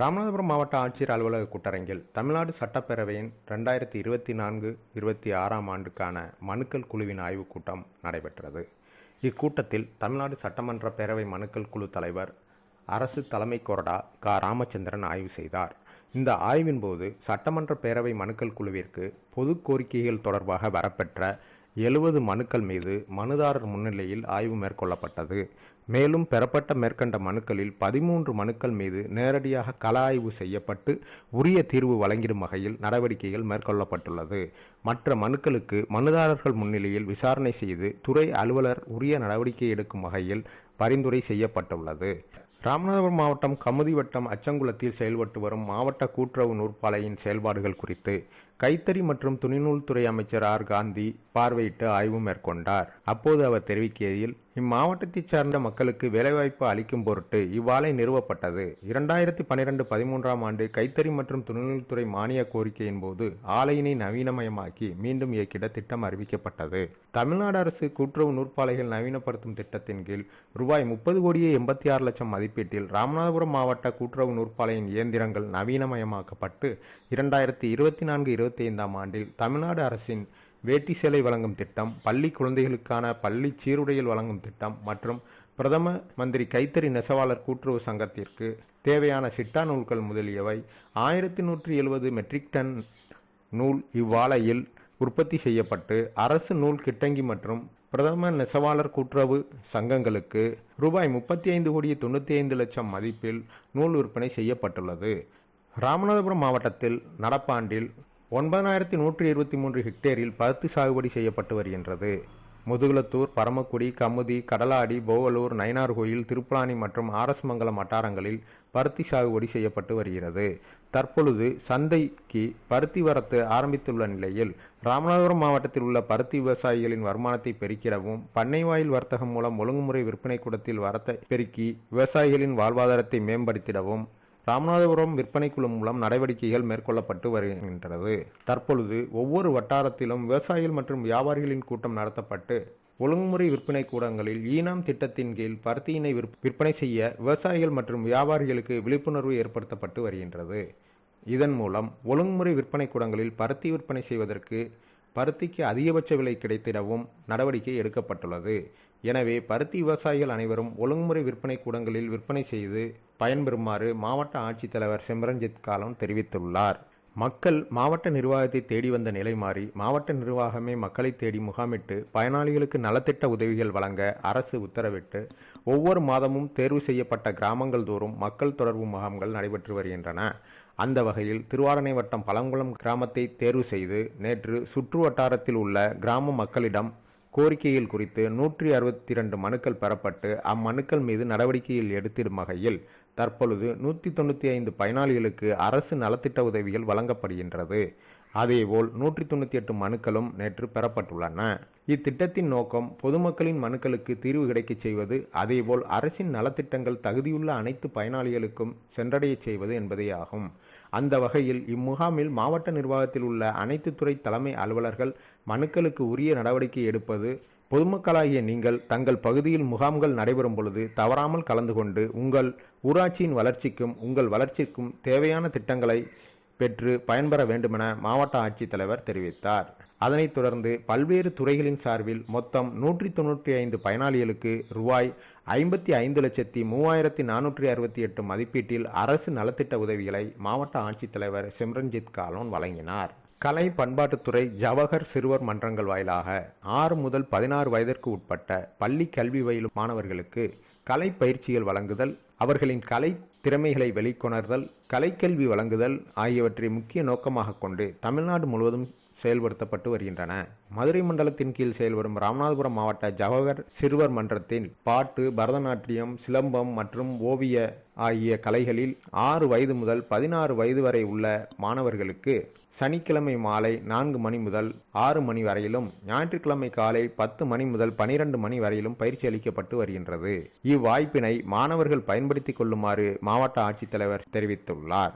ராமநாதபுரம் மாவட்ட ஆட்சியர் அலுவலக கூட்டரங்கில் தமிழ்நாடு சட்டப்பேரவையின் ரெண்டாயிரத்தி இருபத்தி நான்கு இருபத்தி ஆறாம் ஆண்டுக்கான மனுக்கள் குழுவின் ஆய்வுக் கூட்டம் நடைபெற்றது. இக்கூட்டத்தில் தமிழ்நாடு சட்டமன்ற பேரவை மனுக்கள் குழு தலைவர் அரசு தலைமை கொறடா க. ராமச்சந்திரன் ஆய்வு செய்தார். இந்த ஆய்வின் போது சட்டமன்ற பேரவை மனுக்கள் குழுவிற்கு பொது கோரிக்கைகள் தொடர்பாக வரப்பெற்ற எழுபது மனுக்கள் மீது மனுதாரர் முன்னிலையில் ஆய்வு மேற்கொள்ளப்பட்டது. மேலும் பெறப்பட்ட மேற்கண்ட மனுக்களில் பதிமூன்று மனுக்கள் மீது நேரடியாக கள ஆய்வு செய்யப்பட்டு உரிய தீர்வு வழங்கிடும் வகையில் நடவடிக்கைகள் மேற்கொள்ளப்பட்டுள்ளது. மற்ற மனுக்களுக்கு மனுதாரர்கள் முன்னிலையில் விசாரணை செய்து துறை அலுவலர் உரிய நடவடிக்கை எடுக்கும் வகையில் பரிந்துரை செய்யப்பட்டுள்ளது. ராமநாதபுரம் மாவட்டம் கமுதி வட்டம் அச்சங்குளத்தில் செயல்பட்டு வரும் மாவட்ட கூட்டுறவு நூற்பாலையின் செயல்பாடுகள் குறித்து கைத்தறி மற்றும் துணிநூல் துறை அமைச்சர் ஆர். காந்தி பார்வையிட்டு ஆய்வு மேற்கொண்டார். அப்போது அவர் தெரிவிக்கையில் இம்மாவட்டத்தைச் சார்ந்த மக்களுக்கு வேலைவாய்ப்பு அளிக்கும் பொருட்டு இவ்வாலை நிறுவப்பட்டது. இரண்டாயிரத்தி பன்னிரண்டு பதிமூன்றாம் ஆண்டு கைத்தறி மற்றும் துணிநூல்துறை மானிய கோரிக்கையின் போது ஆலையினை நவீனமயமாக்கி மீண்டும் இயக்கிட திட்டம் அறிவிக்கப்பட்டது. தமிழ்நாடு அரசு கூட்டுறவு நூற்பாலைகள் நவீனப்படுத்தும் திட்டத்தின் கீழ் ரூபாய் முப்பது கோடியே எண்பத்தி ஆறு லட்சம் மதிப்பீட்டில் ராமநாதபுரம் மாவட்ட கூட்டுறவு நூற்பாலையின் இயந்திரங்கள் நவீனமயமாக்கப்பட்டு இரண்டாயிரத்தி இருபத்தி நான்கு இருபத்தி ஐந்தாம் ஆண்டில் தமிழ்நாடு அரசின் வேட்டி சேலை வழங்கும் திட்டம் பள்ளி குழந்தைகளுக்கான பள்ளி சீருடையில் வழங்கும் திட்டம் மற்றும் பிரதம மந்திரி கைத்தறி நெசவாளர் கூட்டுறவு சங்கத்திற்கு தேவையான சிட்டா நூல்கள் முதலியவை ஆயிரத்தி நூற்றி எழுபது மெட்ரிக் டன் நூல் இவ்வாலையில் உற்பத்தி செய்யப்பட்டு அரசு நூல் கிட்டங்கி மற்றும் பிரதம நெசவாளர் கூட்டுறவு சங்கங்களுக்கு ரூபாய் முப்பத்தி ஐந்து கோடி தொண்ணூற்றி ஐந்து லட்சம் மதிப்பில் நூல் விற்பனை செய்யப்பட்டுள்ளது. ராமநாதபுரம் மாவட்டத்தில் நடப்பாண்டில் ஒன்பதாயிரத்தி நூற்றி இருபத்தி மூன்று ஹெக்டேரில் பருத்தி சாகுபடி செய்யப்பட்டு வருகின்றது. முதுகுளத்தூர் பரமக்குடி கமுதி கடலாடி போவலூர் நயினார்கோயில் திருப்பலானி மற்றும் ஆரஸ்மங்கலம் வட்டாரங்களில் பருத்தி சாகுபடி செய்யப்பட்டு வருகிறது. தற்பொழுது சந்தைக்கு பருத்தி வரத்து ஆரம்பித்துள்ள நிலையில் ராமநாதபுரம் மாவட்டத்தில் உள்ள பருத்தி விவசாயிகளின் வருமானத்தை பெருக்கிடவும் பண்ணை வாயில் வர்த்தகம் மூலம் ஒழுங்குமுறை விற்பனை கூடத்தில் வரத்தை பெருக்கி விவசாயிகளின் வாழ்வாதாரத்தை மேம்படுத்திடவும் ராமநாதபுரம் விற்பனை குழு மூலம் நடவடிக்கைகள் மேற்கொள்ளப்பட்டு வருகின்றது. தற்பொழுது ஒவ்வொரு வட்டாரத்திலும் விவசாயிகள் மற்றும் வியாபாரிகளின் கூட்டம் நடத்தப்பட்டு ஒழுங்குமுறை விற்பனை கூடங்களில் ஈனாம் திட்டத்தின் கீழ் பருத்தியினை விற்பனை செய்ய விவசாயிகள் மற்றும் வியாபாரிகளுக்கு விழிப்புணர்வு ஏற்படுத்தப்பட்டு வருகின்றது. இதன் மூலம் ஒழுங்குமுறை விற்பனை கூடங்களில் பருத்தி விற்பனை செய்வதற்கு பருத்திக்கு அதிகபட்ச விலை கிடைத்திடவும் நடவடிக்கை எடுக்கப்பட்டுள்ளது. எனவே பருத்தி விவசாயிகள் அனைவரும் ஒழுங்குமுறை விற்பனை கூடங்களில் விற்பனை செய்து பயன்பெறுமாறு மாவட்ட ஆட்சித்தலைவர் சிம்ரன்ஜித் காலம் தெரிவித்துள்ளார். மக்கள் மாவட்ட நிர்வாகத்தை தேடி வந்த நிலை மாறி மாவட்ட நிர்வாகமே மக்களை தேடி முகாமிட்டு பயனாளிகளுக்கு நலத்திட்ட உதவிகள் வழங்க அரசு உத்தரவிட்டு ஒவ்வொரு மாதமும் தேர்வு செய்யப்பட்ட கிராமங்கள் தோறும் மக்கள் தொடர்பு முகாம்கள் நடைபெற்று வருகின்றன. அந்த வகையில் திருவாரணை வட்டம் பழங்குளம் கிராமத்தை தேர்வு செய்து நேற்று சுற்று வட்டாரத்தில் உள்ள கிராம மக்களிடம் கோரிக்கைகள் குறித்து நூற்றி அறுபத்தி இரண்டு மனுக்கள் பெறப்பட்டு அம்மனுக்கள் மீது நடவடிக்கையில் எடுத்திடும் வகையில் தற்பொழுது நூற்றி தொண்ணூற்றி ஐந்து பயனாளிகளுக்கு அரசு நலத்திட்ட உதவிகள் வழங்கப்படுகின்றது. அதேபோல் நூற்றி தொண்ணூற்றி எட்டு மனுக்களும் நேற்று பெறப்பட்டுள்ளன. இத்திட்டத்தின் நோக்கம் பொதுமக்களின் மனுக்களுக்கு தீர்வு கிடைக்கச் செய்வது அதேபோல் அரசின் நலத்திட்டங்கள் தகுதியுள்ள அனைத்து பயனாளிகளுக்கும் சென்றடையச் செய்வது என்பதே ஆகும் அந்த வகையில் இம்முகாமில் மாவட்ட நிர்வாகத்தில் உள்ள அனைத்து துறை தலைமை அலுவலர்கள் மனுக்களுக்கு உரிய நடவடிக்கை எடுப்பது பொதுமக்களாகிய நீங்கள் தங்கள் பகுதியில் முகாம்கள் நடைபெறும் பொழுது தவறாமல் கலந்து கொண்டு உங்கள் ஊராட்சியின் வளர்ச்சிக்கும் உங்கள் வளர்ச்சிக்கும் தேவையான திட்டங்களை பெற்று பயன்பெற வேண்டுமென மாவட்ட ஆட்சித்தலைவர் தெரிவித்தார். அதனைத் தொடர்ந்து பல்வேறு துறைகளின் சார்பில் மொத்தம் நூற்றி தொன்னூற்றி ஐந்து பயனாளிகளுக்கு ரூபாய் ஐம்பத்தி ஐந்து லட்சத்தி மூவாயிரத்தி நானூற்றி அறுபத்தி எட்டு மதிப்பீட்டில் அரசு நலத்திட்ட உதவிகளை மாவட்ட ஆட்சித்தலைவர் சிம்ரன்ஜித் காலோன் வழங்கினார். கலை பண்பாட்டுத்துறை ஜவஹர் சிறுவர் மன்றங்கள் வாயிலாக ஆறு முதல் பதினாறு வயதிற்கு உட்பட்ட பள்ளி கல்வி வயலும் மாணவர்களுக்கு கலை பயிற்சிகள் வழங்குதல் அவர்களின் கலை திறமைகளை வெளிக்கொணர்தல் கலைக்கல்வி வழங்குதல் ஆகியவற்றை முக்கிய நோக்கமாக கொண்டு தமிழ்நாடு முழுவதும் செயல்படுத்தப்பட்டு வருகின்றன. மதுரை மண்டலத்தின் கீழ் செயல்படும் ராமநாதபுரம் மாவட்ட ஜவஹர் சிறுவர் மன்றத்தின் பாட்டு பரதநாட்டியம் சிலம்பம் மற்றும் ஓவிய ஆகிய கலைகளில் ஆறு வயது முதல் பதினாறு வயது வரை உள்ள மாணவர்களுக்கு சனிக்கிழமை மாலை நான்கு மணி முதல் ஆறு மணி வரையிலும் ஞாயிற்றுக்கிழமை காலை பத்து மணி முதல் பனிரெண்டு மணி வரையிலும் பயிற்சி அளிக்கப்பட்டு வருகின்றது. இவ்வாய்ப்பினை மாணவர்கள் பயன்படுத்திக் கொள்ளுமாறு மாவட்ட ஆட்சித்தலைவர் தெரிவித்துள்ளார்